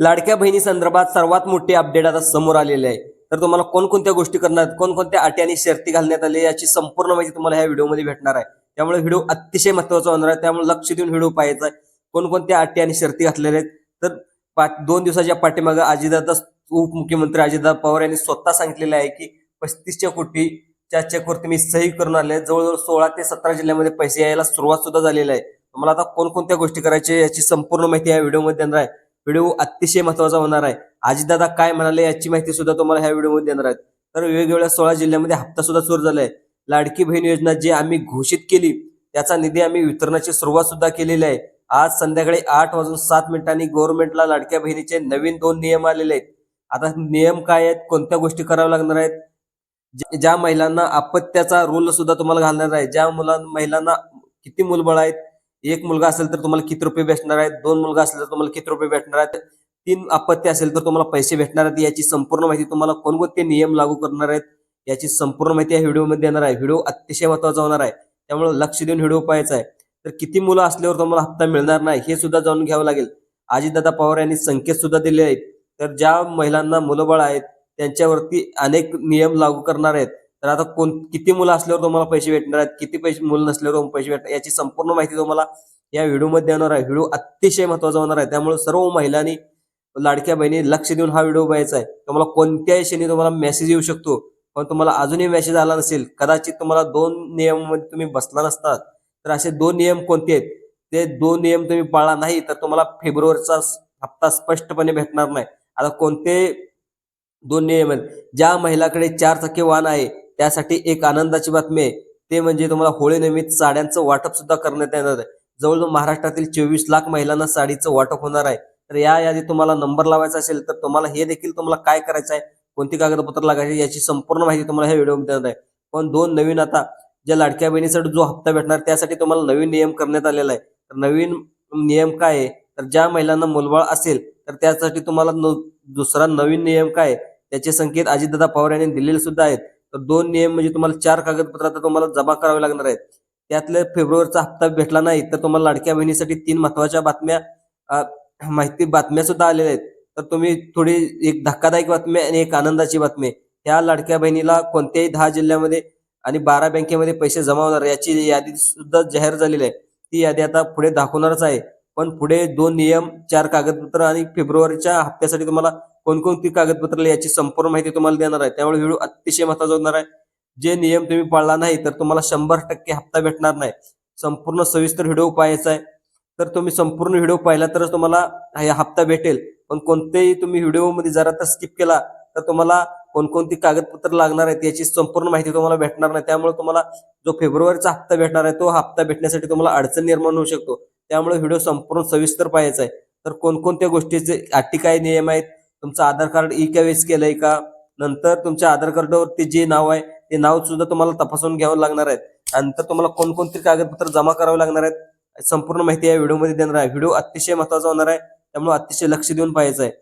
लाडक्या बहिणी संदर्भात सर्वात मोठे अपडेट आता समोर आलेले आहे. तर तुम्हाला कोणकोणत्या गोष्टी करणार कोणकोणत्या अटी आणि शर्ती घालण्यात आली याची संपूर्ण माहिती तुम्हाला ह्या व्हिडिओमध्ये भेटणार आहे. त्यामुळे व्हिडिओ अतिशय महत्त्वाचा होणार आहे. त्यामुळे लक्ष देऊन व्हिडिओ पाहायचा आहे. कोणकोणत्या अटी आणि शर्ती घातलेल्या आहेत. तर पा- दोन दिवसाच्या पाठीमागे अजितदादा उपमुख्यमंत्री अजितदा पवार यांनी स्वतः सांगितलेलं आहे की पस्तीसच्या कोटीच्या चेकवरती मी सही करून आले जवळजवळ सोळा ते सतरा जिल्ह्यामध्ये पैसे यायला सुरुवात सुद्धा झालेली आहे. तुम्हाला आता कोणकोणत्या गोष्टी करायच्या याची संपूर्ण माहिती या व्हिडिओमध्ये देणार आहे. व्हिडिओ अतिशय महत्त्वाचा होणार आहे. अजितदादा काय म्हणाले याची माहिती सुद्धा तुम्हाला ह्या व्हिडिओमध्ये देणार आहेत. तर वेगवेगळ्या सोळा जिल्ह्यामध्ये हप्ता सुद्धा सुरू झालाय. लाडकी बहीण योजना जी आम्ही घोषित केली त्याचा निधी आम्ही वितरणाची सुरुवात सुद्धा केलेली आहे. आज संध्याकाळी आठ वाजून सात मिनिटांनी गव्हर्नमेंटला लाडक्या बहिणीचे नवीन दोन नियम आलेले आहेत. आता नियम काय आहेत? कोणत्या गोष्टी कराव्या लागणार आहेत? ज्या महिलांना अपत्याचा रोल सुद्धा तुम्हाला घालणार आहे. ज्या मुलां महिलांना किती मुलबळ आहेत? एक मुलगा असेल तर तुम्हाला किती रुपये भेटणार आहेत? दोन मुलगा असेल तर तुम्हाला किती रुपये भेटणार आहेत? तीन अपत्य असेल तर तुम्हाला पैसे भेटणार आहेत. याची संपूर्ण माहिती तुम्हाला कोणकोणते नियम लागू करणार आहेत? याची संपूर्ण माहिती या व्हिडिओमध्ये देणार आहे. व्हिडिओ अतिशय महत्त्वाचा होणार आहे. त्यामुळे लक्ष देऊन व्हिडिओ पाहायचा आहे. तर किती मुलं असल्यावर तुम्हाला हप्ता मिळणार नाही हे सुद्धा जाणून घ्यावं लागेल. अजितदादा पवार यांनी संकेत सुद्धा दिले आहेत. तर ज्या महिलांना मुलंबळ आहेत त्यांच्यावरती अनेक नियम लागू करणार आहेत. तर आता कोण किती मुलं असल्यावर तुम्हाला पैसे भेटणार आहेत किती पैसे मुलं नसल्यावर तुम्हाला पैसे भेटणार याची संपूर्ण माहिती तुम्हाला या व्हिडिओमध्ये येणार आहे. व्हिडिओ अतिशय महत्त्वाचा होणार आहे. त्यामुळे सर्व महिलांनी लाडक्या बहिणी लक्ष देऊन हा व्हिडिओ बघायचा आहे. तुम्हाला कोणत्याही क्षणी तुम्हाला मेसेज येऊ शकतो पण तुम्हाला अजूनही मेसेज आला नसेल कदाचित तुम्हाला दोन नियमामध्ये तुम्ही बसला नसतात तर असे दोन नियम कोणते आहेत? ते दोन नियम तुम्ही पाळला नाही तर तुम्हाला फेब्रुवारीचा हप्ता स्पष्टपणे भेटणार नाही. आता कोणते दोन नियम आहेत? ज्या महिलाकडे चार चाकी वाहन आहे त्यासाठी एक आनंदाची बातमी आहे. ते म्हणजे तुम्हाला होळीनिमित्त साड्यांचं वाटप सुद्धा करण्यात येणार आहे. जवळजवळ महाराष्ट्रातील चोवीस लाख महिलांना साडीचं वाटप होणार आहे. तर या यादी तुम्हाला नंबर लावायचा असेल तर तुम्हाला हे देखील तुम्हाला काय करायचं आहे कोणती कागदपत्र लागायची याची संपूर्ण माहिती तुम्हाला ह्या व्हिडिओमध्ये देणार आहे. पण दोन नवीन आता ज्या लाडक्या बहिणीसाठी जो हप्ता भेटणार त्यासाठी तुम्हाला नवीन नियम करण्यात आलेला आहे. तर नवीन नियम काय आहे? तर ज्या महिलांना मुलबाळ असेल तर त्यासाठी तुम्हाला न- दुसरा नवीन नियम काय आहे? त्याचे संकेत अजितदादा पवार यांनी दिलेले सुद्धा आहेत. तर दोन नियम म्हणजे तुम्हाला चार कागदपत्र आता तुम्हाला जमा करावे लागणार आहेत. त्यातले फेब्रुवारीचा हप्ता भेटला नाही तर तुम्हाला लाडक्या बहिणीसाठी तीन महत्त्वाच्या बातम्या माहिती बातम्या सुद्धा आलेल्या आहेत. तर तुम्ही थोडी एक धक्कादायक बातमी आणि एक आनंदाची बातमी. ह्या लाडक्या बहिणीला कोणत्याही दहा जिल्ह्यामध्ये आणि बारा बँकेमध्ये पैसे जमा होणार याची यादी सुद्धा जाहीर झालेली आहे. ती यादी आता पुढे दाखवणारच आहे. पण पुढे दोन नियम चार कागदपत्र आणि फेब्रुवारीच्या हप्त्यासाठी तुम्हाला कोणकोणती कागदपत्र याची संपूर्ण माहिती तुम्हाला देणार आहे. त्यामुळे व्हिडिओ अतिशय महत्त्वाचा होणार आहे. जे नियम तुम्ही पाळला नाही तर तुम्हाला शंभर टक्के हप्ता भेटणार नाही. संपूर्ण सविस्तर व्हिडिओ पाहायचा आहे. तर तुम्ही संपूर्ण व्हिडिओ पाहिला तरच तुम्हाला हप्ता भेटेल. पण कोणतेही तुम्ही व्हिडिओमध्ये जरा तर स्किप केला तर तुम्हाला कोणकोणती कागदपत्र लागणार आहेत याची संपूर्ण माहिती तुम्हाला भेटणार नाही. त्यामुळे तुम्हाला जो फेब्रुवारीचा हप्ता भेटणार आहे तो हप्ता भेटण्यासाठी तुम्हाला अडचण निर्माण होऊ शकतो. त्यामुळे व्हिडिओ संपूर्ण सविस्तर पाहायचा आहे. तर कोणकोणत्या गोष्टीचे अटी काय नियम आहेत तुमचं आधार कार्ड ई वेस केलंय का? नंतर तुमच्या आधार कार्डवरती जे नाव आहे ते नाव सुद्धा तुम्हाला तपासून घ्यावं लागणार आहे नंतर तुम्हाला कोणकोणती कागदपत्र जमा करावे लागणार आहेत संपूर्ण माहिती या व्हिडिओमध्ये देणार आहे. व्हिडिओ अतिशय महत्त्वाचा होणार आहे त्यामुळे अतिशय लक्ष देऊन पाहायचं आहे.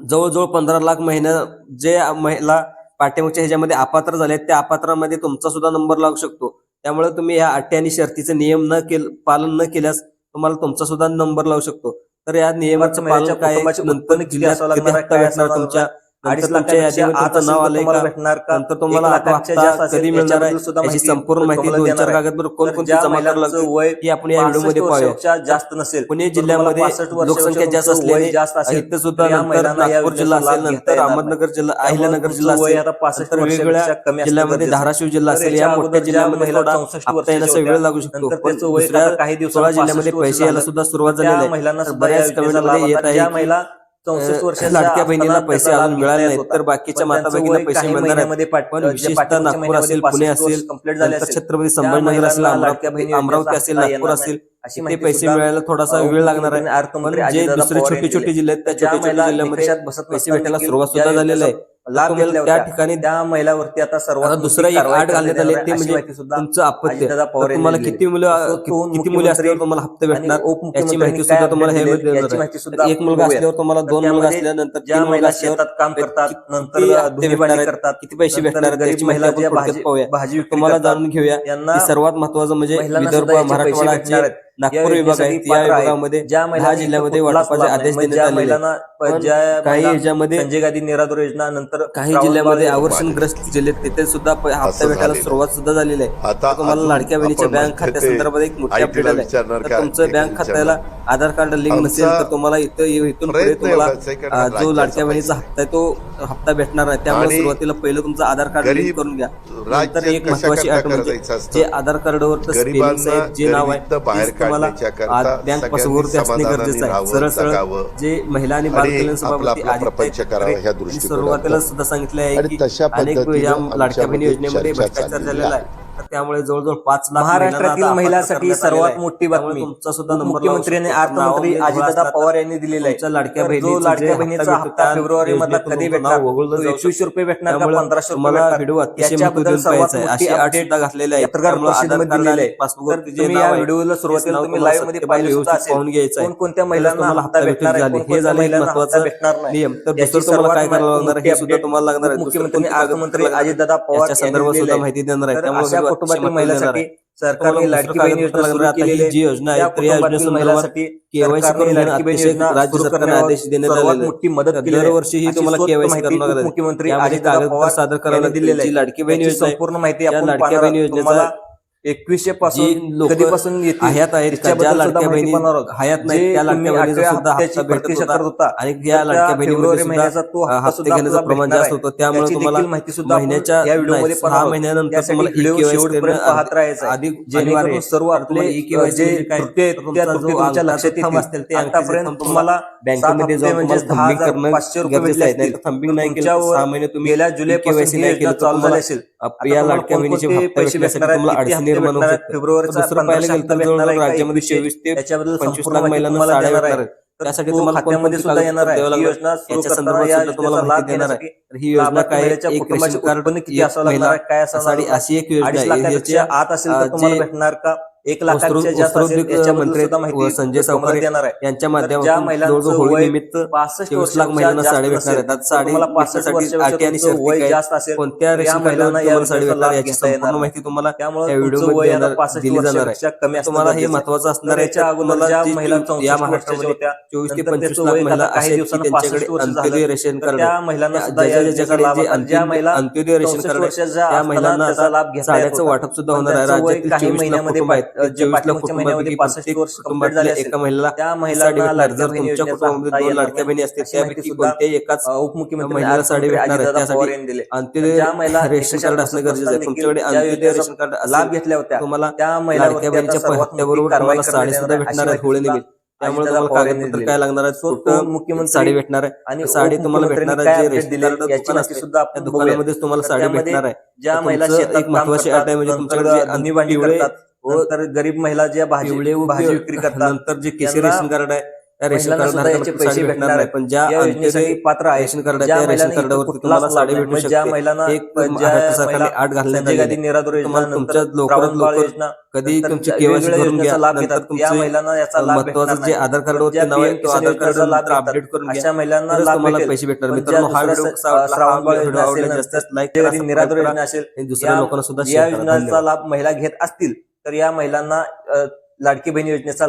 जवळजवळ पंधरा लाख महिन्या जे महिला पाठ्यमागच्या ह्याच्यामध्ये अपात्र झाले आहेत त्या अपात्रामध्ये तुमचा सुद्धा नंबर लागू शकतो. त्यामुळे तुम्ही या अटी आणि शर्तीचे नियम न केल पालन न केल्यास तुम्हाला तुमचा सुद्धा नंबर लावू शकतो. तर या नियमाचं पालन काय नंतर उत्पन्न किती जिल्ह्यात असावं किती लागणार, हप्ता भेटणार असावं तुमच्या? अडीच आत असेल नाव आलंय का? भेटणार का? नंतर तुम्हाला आता कधी मिळणार त्याच्याबद्दल आहे? सुद्धा याची माहिती संपूर्ण माहिती दोन चार. कागदपत्र जमा करावं लागतील वय ही आपण या व्हिडिओमध्ये 65 पाहूया. जास्त नसेल पुणे जिल्ह्यामध्ये तुम्हाला 65 वर्षापेक्षा लोकसंख्या जास्त असल्याने जास्त असेल. इथं सुद्धा तर या नंतर नागपूर जिल्हा असेल नंतर. अहमदनगर जिल्हा अहिल्यानगर जिल्हा असेल आता 65 नंतर वेगवेगळ्या जिल्ह्यामध्ये. धाराशिव जिल्हा असेल या मोठ्या जिल्ह्यामध्ये महिला थोडा 64 हप्ता येण्यास वर्षाच्या वेळ लागू शकतो. पण दुसऱ्या काही दिवसांनी सोळा जिल्ह्यामध्ये 65 पैसे यायला सुद्धा सुरुवात झालेली आहे. महिलांना सुद्धा बऱ्याच कमेंटमध्ये येत आहे महिला 64 वर्षाच्या लाडक्या बहिणीला पैसे अजून मिळाले नाहीत तर. बाकीच्या माता वय पैसे मिळणार आहेत महिन्यामध्ये पाठ- पण जे विशेषतः नागपूर असेल पुणे 65 वर्ष असेल complete झाले. छत्रपती संभाजीनगर असेल अमरावती असेल नागपूर असेल माहिती पैसे मिळायला थोडासा वेळ लागणार आहे जे दुसरे छोटे छोटे. जिल्हे आहेत त्या छोट्या छोट्या जिल्ह्यामध्ये पैसे भेटायला सुरुवात सुद्धा झालेली आहे लाभ घेतल्या त्या. ठिकाणी त्या महिलावरती आता सर्वात दुसरा एक आठ घालण्यात आले ते म्हणजे तुमचं अपत्य तुम्हाला किती मुलं किती मुले असल्यावर तुम्हाला हप्ते भेटणार याची माहिती सुद्धा तुम्हाला हे. माहिती सुद्धा एक मुलगा. असल्यावर तुम्हाला दोन मुलगा त्यामध्ये असल्यानंतर ज्या महिला शेतात काम करतात नंतर करतात किती पैसे भेटणार गरीब महिला भाजी पाहूया भाजी विक्री तुम्हाला जाणून घेऊया यांना सर्वात महत्वाचं म्हणजे विदर्भ मराठवाडा. नागपूर विभाग आहे योजनेसाठी या पात्र आहेत. विभागामध्ये ज्या जिल्ह्यामध्ये लाभ आदेश नाही. देण्यात आलेले काही महिला ह्याच्यामध्ये संजय गांधी निराधार योजना नंतर काही जिल्ह्यामध्ये आवर्षणग्रस्त जिल्हे तिथे सुद्धा हप्ता भेटायला. सुरुवात सुद्धा झालेली आहे तुम्हाला लाडक्या बहिणीच्या बँक खात्या संदर्भात एक मोठी अपडेट आली? तुमचं बँक. खात्याला आधार कार्ड लिंक नसेल तर तुम्हाला इथं इथून पुढे तुम्हाला जो लाडक्या बहिणीचा. हप्ता आहे तो हप्ता भेटणार आहे त्यामुळे सुरुवातीला पहिलं तुमचं आधार कार्ड लिंक करून घ्या नंतर एक महत्वाची अट म्हणजे? जे आधार कार्डवर जे नाव आहे तुम्हाला बँक पासवर्ड असणे गरजेचं आहे सरळ सरळ. जे महिला आणि बाल कल्याण सभापती. सुरुवातीला सुद्धा सांगितले आहे की अनेक या लाडक्या बहिणी योजनेमध्ये भ्रष्टाचार झालेला आहे तर त्यामुळे जवळजवळ पाच लाख महाराष्ट्रातील महिलांसाठी सर्वात आहे. मोठी बातमी तुमचा सुद्धा नंबर मुख्यमंत्री आणि लावू शकतो. अर्थमंत्री अजितदादा पवार यांनी दिलेला आहे लाडक्या जे लाडक्या बहिणीचा हप्ता फेब्रुवारी मधला कधी भेटणार एकवीसशे. रुपये भेटणार का पंधराशे भेटणार व्हिडिओ अतिशय सर्वात आहे. अशी सुद्धा घातलेल्या आहेत पत्रकार परिषदेमध्ये दिलेली आहे. पासबुकवर तर जे या आहे, व्हिडिओला सुरुवातीला तुम्ही live मध्ये पाहिलं सुद्धा. पाहून घ्यायचं आहे. कोणकोणत्या तर महिलांना हप्ता भेटणार आहे, हे झालं महत्वाचं भेटणार नाही. तर दुसरं तुम्हाला काय करावं लागणार आहे हे सुद्धा तुम्हाला लागणार आहे मुख्यमंत्री अर्थमंत्री अजितदादा? पवार संदर्भात सुद्धा आहे. माहिती देणार आहे त्यामुळे कुटुंबातील महिलांसाठी. सरकारने लाडकी बहीण योजना सुरू आहे. केलेली जी योजना आहे त्या योजनेसंदर्भात महिलांसाठी केवायसी करून लाडकी बहीण योजना राज्य सुरू सरकारने आदेश देण्यात आलेले. मोठी मदत केली. दरवर्षी ही तुम्हाला केवायसी माहिती करावं पवार सादर लागतील. दिलेलं आहे. लाडकी बहीण योजना संपूर्ण माहिती आपण लाडक्या बहीण. योजनेचा एकवीसशे पासून कधीपासून हयात आहेत ज्या सुद्धा लाडक्या बहिणी आहोत. हयात नाही त्या लाडक्या बहिणीचा सुद्धा हप्ता भेटत होता. आणि या लाडक्या बहिणीमध्ये महिन्याचा तो हप्ता सुद्धा घेण्याचं प्रमाण जास्त आहे. होतं त्यामुळे तुम्हाला माहिती सुद्धा महिन्याच्या या व्हिडिओमध्ये सहा आहोत. महिन्यानंतर तुम्हाला करणं पाहत राहायचं आहे. अधिक जेणेकरून आहे. सर्व आपले तुम्हाला e-KYC जे म्हणजे आहेत, जो तुमच्या लक्षात थंब येतील असतील ते आतापर्यंत तुम्हाला बँकेमध्ये जाऊन म्हणजे दहा हजार पाचशे रुपये आहे. नाही केलं सहा महिने तुम्ही गेल्या e-KYC ही नाही केलं चालू झाली असेल या लाडक्या बहिणीचे पैसे भेटण्यासाठी तुम्हाला अडचण निर्माण होऊ शकते. दुसरं पाहिलं गेलं तर जवळजवळ राज्यामध्ये? चोवीस ते पंचवीस लाख महिलांना साड्या भेटणार आहे. त्यासाठी तुम्हाला खात्यामध्ये सुद्धा येणार आहे. ही योजना तुम्हाला माहिती लाभ देणार आहे ही योजना काय? एक रेशन कार्ड किती असावं लागणार काय असावं लागणार अशी एक योजना आहे. आत असेल तर तुम्हाला भेटणार का? एक लाखापेक्षा जास्त मंत्री संजय सावकारे देणार आहे यांच्या तर ज्या माध्यमातून महिलांचं जवळजवळ होळी वय निमित्त 65 चोवीस लाख वर्षापेक्षा महिलांना जास्त साडी नसेल, भेटणार आहेत आता तर साडी तुम्हाला 65 भेटण्यासाठी वर्षापेक्षा अटी आणि तुमचं शर्ती वय जास्त असेल कोणत्या महिलांना या साडी भेटणार याची संपूर्ण. माहिती तुम्हाला त्यामुळे या तुमचं व्हिडिओ वयमध्ये आता 65 दिली जाणार आहे कमी तुम्हाला हे. महत्वाचं असणार याच्या अगोदर ज्या या 64 महाराष्ट्रामध्ये वर्षाच्या होत्या, चोवीस ते पंचवीस लाख महिला आता काही असे दिवसांनी त्यांच्याकडे 65 वर्ष झालं. अंत्योदय रेशन तर कार्ड त्या. महिलांना ज्या- महिला अंत्योदय रेशन 64 कार्ड आहे वर्षाच्या त्या असताना महिलांना लाभ साड्याचं. वाटप सुद्धा होणार आहे राज्यातील काही महिन्यामध्ये जे चोवीस लाख पाठीमागच्या कुटुंबापैकी महिन्यामध्ये 65 प्रत्येक वर्ष complete कुटुंबातल्या झाले एका महिला त्या लाडक्या जर तुमच्या योजनेचा कुटुंबामध्ये हप्ता दोन येणार लाडक्या बहिणी असतील. त्यापैकी कोणत्याही एकाच उपमुख्यमंत्री महिला साडी भेटणार आहे त्यासाठी अंत्योदय महिला रेशन कार्ड असणं गरजेचं आहे. तुमच्याकडे अंत्योदय योजनेचा रेशन कार्ड लाभ घेतल्या होत्या तुम्हाला त्या लाडक्या बहिणीच्या हप्त्याबरोबर तुम्हाला साडी सुद्धा भेटणार आहे होळी निमित्त त्यामुळे कागदपत्र. काय लागणार आहे तो मुख्यमंत्री साडी भेटणार आहे? आणि तर साडी तुम्हाला भेटणार आहे? जे सुद्धा. दुकानामध्येच तुम्हाला तर साडी भेटणार आहे. ज्या तर महिला एक महत्वाची अट आहे म्हणजे तुमच्याकडे नंतर गरीब महिला ज्या भाजी भाजी विक्री करतात नंतर जे त्यांना- रेशन कार्ड आहे त्या रेशन पैसे भेटणार नाही पण ज्या अंत्योदय पात्र आहे रेशन कार्ड आहे ज्या त्या रेशन कार्डावरती तुम्हाला साडी भेटू. ज्या महिलांना सरकारने आठ आहे. निराधार योजना तुमच्या लवकरात लवकर कधी तुमची केवायसी करून घ्या लाभ घेतात महिलांना याचा लाभ जे. आधार कार्डवरती नाव आहे तो आधार कार्ड अपडेट. करून अशा महिलांना तुम्हाला. पैसे भेटणार मित्रांनो हा व्हिडिओ आवडला जास्त लाईक निराधार योजना असेल दुसऱ्या लोकांना सुद्धा या योजनेचा लाभ महिला घेत असतील तर या महिलांना लाडकी बहीण योजनेचा